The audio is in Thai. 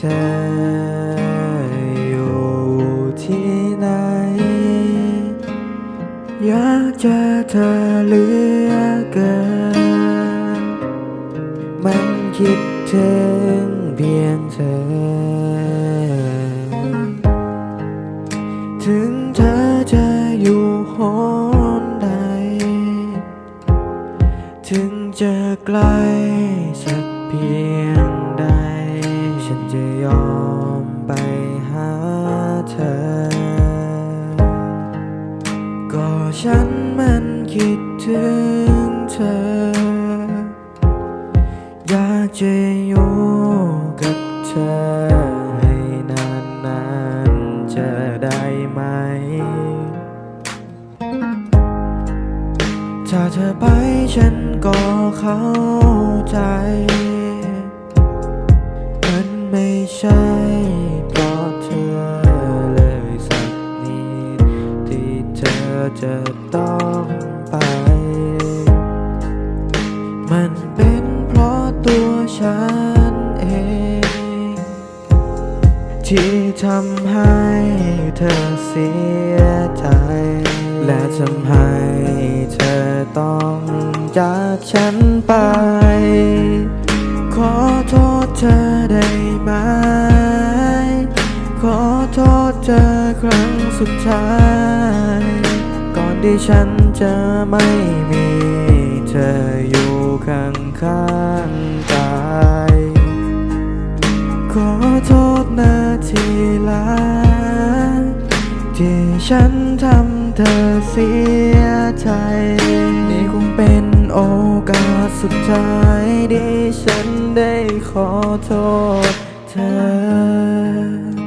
เธออยู่ที่ไหน อยากเจอเธอเหลือเกิน มันคิดถึงเพียงเธอ ถึงเธอจะอยู่หนใด ถึงจะไกลสักเพียง ก็ฉันมันคิดถึงเธอ อยากจะอยู่กับเธอให้นานๆจะได้ไหม ถ้าเธอไปฉันก็เข้าใจ มันไม่ใช่ อจะต้องไป มันเป็นเพราะตัวฉันเอง ที่ทำให้เธอเสียใจ และทำให้เธอต้องจากฉันไป ขอโทษเธอได้ไหมขอโทษเธอครั้งสุดท้าย ที่ฉันจะไม่มีเธออยู่ข้างข้างกายขอโทษนาทีหลังที่ฉันทำเธอเสียใจนี่คงเป็นโอกาสสุดท้ายที่ฉันได้ขอโทษเธอ